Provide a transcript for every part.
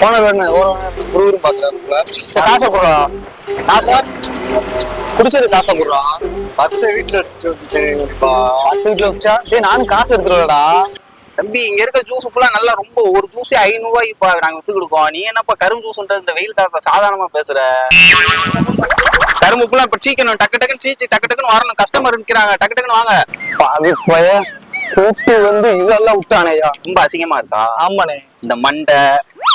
போன வேணும் குருவரும் பாக்குறாருல. சரி காசை போடுறான் காசா? குடிச்சது காசை போடுறான் பர்ஸ வீட்டுல காசு வீட்டுல வச்சா டேய் நானும் காசு எடுத்துருவடா. தம்பி இங்க இருக்க ஜூஸ் ஃபுல்லா நல்லா ரொம்ப ஒரு ஜூஸே ஐநூறு ரூபாய்க்கு நாங்க வித்து கொடுக்கோம் நீ என்னப்பா கரும்பு ஜூஸ்ன்றது இந்த வெயில் காலத்துல சாதாரணமா பேசுற? கரும்பு ஃபுல்லா இப்ப சீக்கணும். டக்கு டக்குன்னு சீச்சு டக்கு டக்குன்னு வரணும். கஸ்டமர் நிக்கிறாங்க. டக்கு டக்குன்னு வாங்க. கூட்டு வந்து இதெல்லாம் விட்டானேயா ரொம்ப அசிங்கமா இருக்கா? ஆமாண்ணே. இந்த மண்டை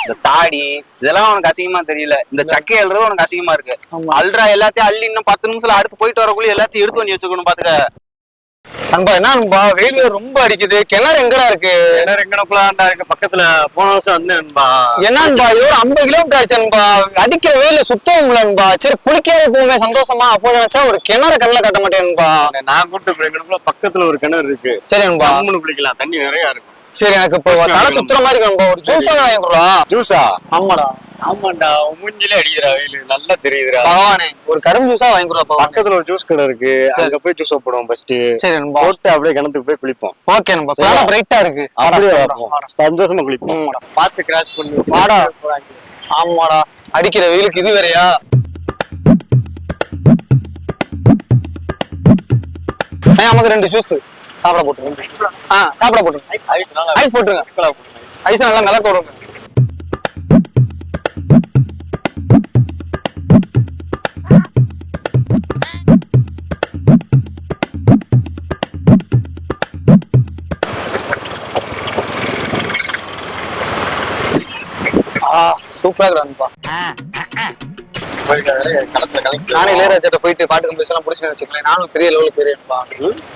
இந்த தாடி இதெல்லாம் உனக்கு அசிங்கமா தெரியல. இந்த சக்கை எழுறது உனக்கு அசிங்கமா இருக்கு. அல்றா எல்லாத்தையும் அள்ளி இன்னும் பத்து நிமிஷத்துல அடுத்து போயிட்டு வரக்குள்ள எல்லாத்தையும் எடுத்து பண்ணி வச்சுக்கணும் பாத்துக்க. நண்பா என்ன நண்பா? வெயில் ரொம்ப அடிக்குது. கிணறு எங்கடா இருக்கு? என்ன எங்கனப்பலாண்டா இருக்கு. பக்கத்துல போன வருஷம் வந்தேன்பா என்ன நண்பா? இது ஒரு ஐம்பது கிலோமீட்டர் ஆச்சு நண்பா. அடிக்கிற வெயில சுத்தவும் நண்பா. சரி குளிக்கவே போகுமே சந்தோஷமா அப்போ நினைச்சா ஒரு கிணறு கண்ணில் கட்ட மாட்டேன் நண்பா. நான் எங்கனப்பல பக்கத்துல ஒரு கிணறு இருக்கு. சரி நண்பா. குளிக்கலாம். தண்ணி நிறைய இருக்கும். சரி எனக்கு இப்போ தலை சுத்துற மாதிரி இருக்கு நண்பா ஒரு ஜூஸ் வாங்கி கொடுறா ஜூஸா ஆமாடா. ஆமாண்டா. மூஞ்சிலே அடிக்கிறா வெயில். நல்லா தெரியுதுடா. பகவானே ஒரு கரும்பு ஜூஸா வாங்கி கொடுறா பகவானே. பக்கத்துல ஒரு ஜூஸ் கடை இருக்கு. அங்க போய் ஜூஸ் சாப்பிடுவோம் ஃபர்ஸ்ட் சரி நண்பா. போட்டு அப்படியே கிணத்துக்கு போய் குளிப்போம். ஓகே நண்பா. பேர பிரைட்டா இருக்கு. அப்படியே. சந்தோஷமா குளிப்போம். பார்த்து கிராஸ் பண்ணி வாடா. ஆமாடா. அடிக்கிற வெயிலுக்கு இது வேறயா? நமக்கு ரெண்டு ஜூஸ் சாப்பிட போட்டுருங்க. ஆ சாப்பிட போட்டுருங்க. ஐஸ் நல்லா போட்டுருங்க. ஐஸ் நல்லா விடுங்க ஆ சூப்பரா கலக்கி நானே இளையராஜாட்ட போயிட்டு பாட்டு கம்போஸ் எல்லாம் பிடிச்சு வச்சுக்கலாம் நானும் பெரிய லெவலுக்கு போயிருப்பா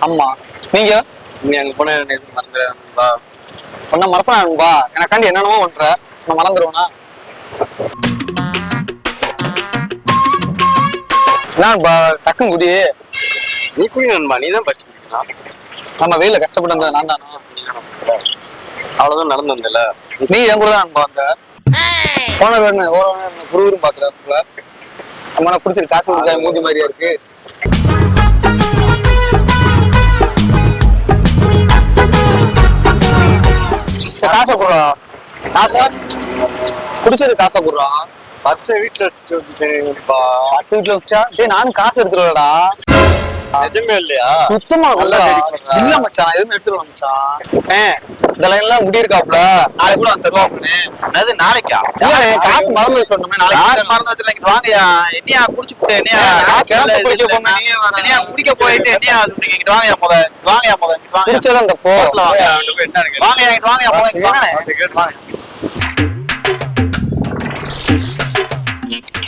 ஆமா. நீங்க? நீ அங்க போன நேத்து மறந்துடும்பா ஒன்னும் மறப்பனான்பா எனக்காண்டி என்னென்னமோ பண்ற. நான் மறந்துடுவேனா என்னப்பா டக்குன்னு குடி. நீ குடி நண்பா. நீ தான் ஃபர்ஸ்ட் குடிக்கலாம். நம்ம வெயில கஷ்டப்பட்டு வந்தது நான் தானா? அவ்வளவுதான் நடந்து வந்தல. நீ என் கூட தான் அன்பா வந்த? போன வேணும் ஒரு குருவரும் பாக்குறாருல நம்ம பிடிச்சிருக்கு காசு மூஞ்சி மாதிரியா இருக்கு. காசை போடுறான் காசா? குடிச்சது காசை போடுறான் பர்ஸ வீட்டுல வச்சுட்டு காசு வீட்டுல வச்சா டேய் நானும் காசு எடுத்துருவடா நிஜமே இல்லையா? சுத்தமா நல்லா. இல்ல மச்சான். எதுவும் எடுத்துட்டு மச்சான். ஏ இந்த லைன்லாம் முடி இருக்காப்ல நாளைக்கு கூட வந்து தருவாப்புன்னு அது நாளைக்கா? காசு மறந்து சொன்னோமே காசு நாளைக்கு மறந்து வச்சிருக்கீங்க வாங்கயா? என்னையா குடிச்சு போட்டு என்னையா குடிக்க இல்ல, போனா நீயே வர. என்னையா குடிக்க போயிட்டு என்னையா அது நீங்க வாங்கயா முத வாங்கயா முத குடிச்சதான் இந்த போ. வாங்கயா. வாங்கயா முத.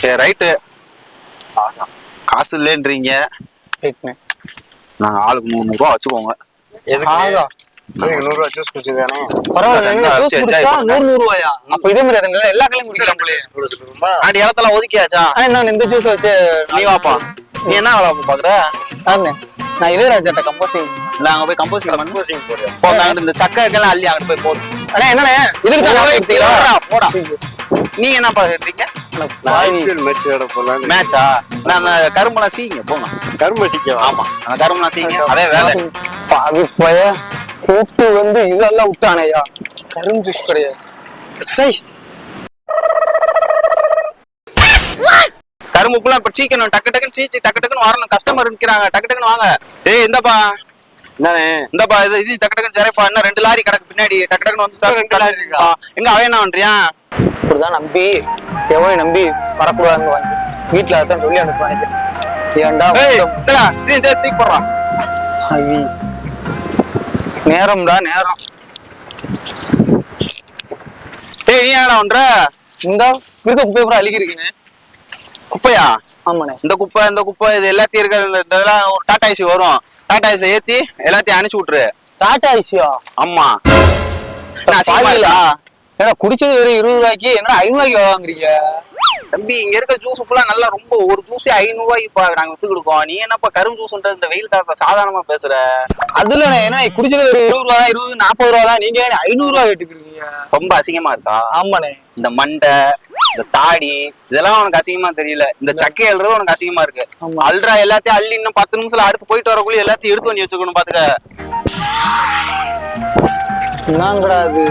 சரி ரைட்டு. காசு இல்லைன்றீங்க. ரைட்ண்ணே. நாங்க ஆளுக்கு முந்நூறு ரூபா வச்சுக்கோங்க. எதுக்கு? நூறு ஜூஸ் குடிச்சதானே பரவாயில்ல நீங்க ஜூஸ் குடிச்சா. நூறு நூறு அப்ப இதே மாதிரி அதுல எல்லா கலையும் குடிக்கலாம் போலயே. குடிச்சிருமா ஆண்டி இடத்துல ஒதுக்கியாச்சா? நான் இந்த ஜூஸ் வச்சு நீ வாப்பா. நீ என்ன வேலை பாக்குற? நானே நான் இளையராஜாட்ட கம்போசிங் அங்க போய் கம்போசிங் கம்போசிங் போறியா? போ அங்கிட்டு இந்த சக்கைக்கெல்லாம் அள்ளி அங்கிட்டு போய் போடு. அண்ணா என்னண்ணே? இதுக்கு தான் நான் எடுத்தீங்களா போடா, போடா. நீங்க என்ன பாக்குறீங்க நான் ஐபிஎல் மேட்ச் விட மேட்சா நான் அந்த கரும்புலாம் சீங்க போங்க. கரும்பு சிக்கவா? ஆமா அந்த கரும்புலாம் சீங்க. அதே வேலை. பய கூட்டு வந்து இதெல்லாம் விட்டானேயா? கரும் ஜூஸ் கிடையாது. சை, கரும்புக்குலாம் இப்ப சீக்கணும் டக்கு டக்குன்னு சீச்சு டக்கு டக்குன்னு வரணும். கஸ்டமர் நிக்கிறாங்க டக்கு டக்குன்னு வாங்க. ஏய் இந்தப்பா. என்னண்ணே? இந்தப்பா இது இது டக்கு டக்குன்னு சரிப்பா இன்னும் ரெண்டு லாரி கிடக்கு பின்னாடி. டக்கு டக்குன்னு வந்து சார் ரெண்டு லாரி இருக்கா? எங்க அவன் என்ன பண்றியா இப்படிதான் நம்பி எவனை நம்பி வரக்கூடாதுன்னு வீட்டுல அதான் சொல்லி அனுப்புவாங்க ஏன்டா நீ தூக்கி போடுறான். நேரம்டா நேரம். ஏய் நீ என்னடா பண்ற? இந்த இருக்க குப்பை பூரா அழுகிருக்கீங்க குப்பையா? ஆமாண்ணே. இந்த குப்பை இந்த குப்பை இது எல்லாத்தையும் இதெல்லாம் ஒரு டாடா ஏசி வரும். டாடா ஏசி ஏத்தி எல்லாத்தையும் அனுப்பிச்சு விட்டுரு. டாட்டா ஐசியா? ஆமா. என்ன அசிங்கமா இருக்கா? ஏன்னா குடிச்சது வெறும் இருபது ரூபாய்க்கு என்ன ஐநூறு ரூபாய்க்கு வாங்குறீங்க? தம்பி இங்க இருக்க ஜூஸ் ஃபுல்லா நல்லா ரொம்ப ஒரு ஜூஸே ஐநூறு ரூபாய்க்கு நாங்க வித்து கொடுக்கோம் நீ என்னப்பா கரும்பு ஜூஸ்ன்றது இந்த வெயில் காலத்துல சாதாரணமா பேசுற? அதுல என்ன குடிச்சது ஒரு இருபது ரூபா தான் இருபது நாற்பது ரூபா தான் நீங்க ஐநூறு ரூபா கேட்டுக்கிறீங்க? ரொம்ப அசிங்கமா இருக்கா? ஆமாண்ணே. இந்த மண்டை இந்த தாடி இதெல்லாம் உனக்கு அசிங்கமா தெரியல. இந்த சக்கை எழுறது உனக்கு அசிங்கமா இருக்கு. அல்றா எல்லாத்தையும் அள்ளி இன்னும் பத்து நிமிஷத்துல அடுத்து போயிட்டு வரக்குள்ள எல்லாத்தையும் எடுத்து பண்ணி வச்சுக்கணும் பாத்துக்க. என்னங்கடா அது.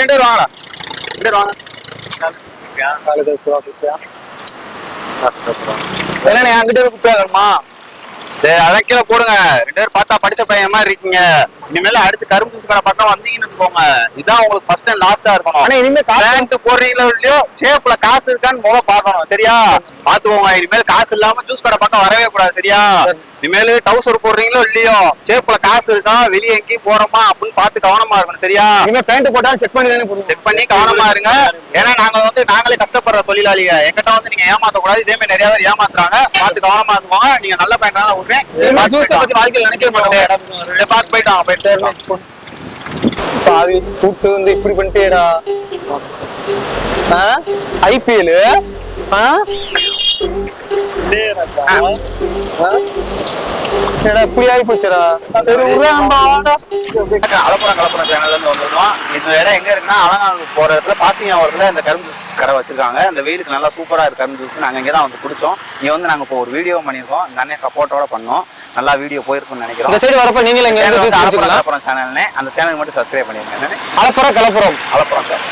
ரெண்டு பேரும் வாங்கடா ரெண்டு பேரும் வாங்க. என்னண்ணே என்கிட்ட குப்பையா வேணுமா சரி அதை கீழே போடுங்க. ரெண்டு பேரும் பார்த்தா படிச்ச பையன் மாதிரி இருக்கீங்க. இனிமேல அடுத்து கரும்பு ஜூஸ் கடை பக்கம் வந்தீங்கன்னு வச்சுக்கோங்க. இதான் உங்களுக்கு ஃபர்ஸ்ட் அண்ட் லாஸ்டா இருக்கணும். ஆனா இனிமே பேண்ட் போடுறீங்களோ இல்லையோ சேப்ல காசு இருக்கான்னு முத பார்க்கணும். சரியா? பாத்துக்கோங்க இனிமேல் காசு இல்லாம ஜூஸ் கடை பக்கம் வரவே கூடாது. சரியா? இனிமேல் டவுசர் போடுறீங்களோ இல்லையோ சேப்ல காசு இருக்கா? வெளியே எங்கேயும் போறோமா? அப்படின்னு பார்த்து கவனமா இருக்கணும். சரியா? இனிமே பேண்ட் போட்டாலும் செக் பண்ணி தானே செக் பண்ணி கவனமா இருங்க. ஏன்னா நாங்க வந்து நாங்களே கஷ்டப்படுற தொழிலாளிங்க. எங்கிட்ட வந்து நீங்க ஏமாத்த கூடாது இதே மாதிரி நிறைய பேர் ஏமாத்துறாங்க. பார்த்து கவனமா இருந்துக்கோங்க நீங்க நல்ல பையனா விடுறேன் ஜூஸை பத்தி வாழ்க்கையில் நினைக்கவே மாட்டேன் பார்த்து போயிட்டு வாங்க போயிட்டு பாவி கூட்டு வந்து இப்படி பண்ணிட்டேடா. ஐபிஎல் ஏடா இப்படி ஆகி போச்சுடா. சரி. அலப்புறம் கலப்புறம் சேனல்ல இருந்து வந்திருக்கோம் இந்த இடம் எங்க இருக்குன்னா அலங்காநல்லூர் போற இடத்துல பாசிங்காவரத்துல இந்த கரும்பு ஜூஸ் கடை வச்சிருக்காங்க. இந்த வெயிலுக்கு நல்லா சூப்பரா இருக்கு கரும்பு ஜூஸ் நாங்க இங்க தான் வந்து குடிச்சோம். இங்க வந்து நாங்க இப்போ ஒரு வீடியோ பண்ணியிருக்கோம். இந்த அண்ணன் சப்போர்ட்டோட பண்ணோம். நல்லா வீடியோ போயிருக்கும்னு நினைக்கிறோம். இந்த சைடு வரப்ப நீங்களும் சேனல் அலப்புறம் கலப்புறம் சேனல்னே அந்த சேனலுக்கு மட்டும் சப்ஸ்கிரைப் பண்ணிருங்க. அலப்புறம் கலப்புறம். அலப்புறம் சார்.